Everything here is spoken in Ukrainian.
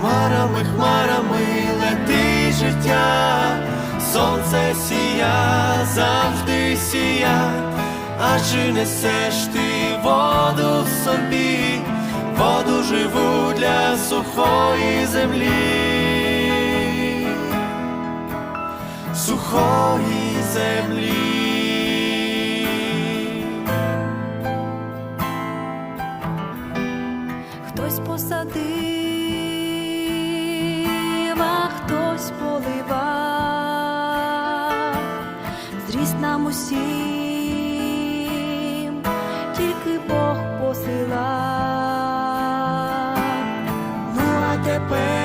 Хмарами, хмарами лети життя, сонце сія, завжди сія, а чи несеш ти воду в собі, воду живу для сухої землі, сухої землі. Хтось посадив, зріс нам усім, тільки Бог посила. Ну а тепер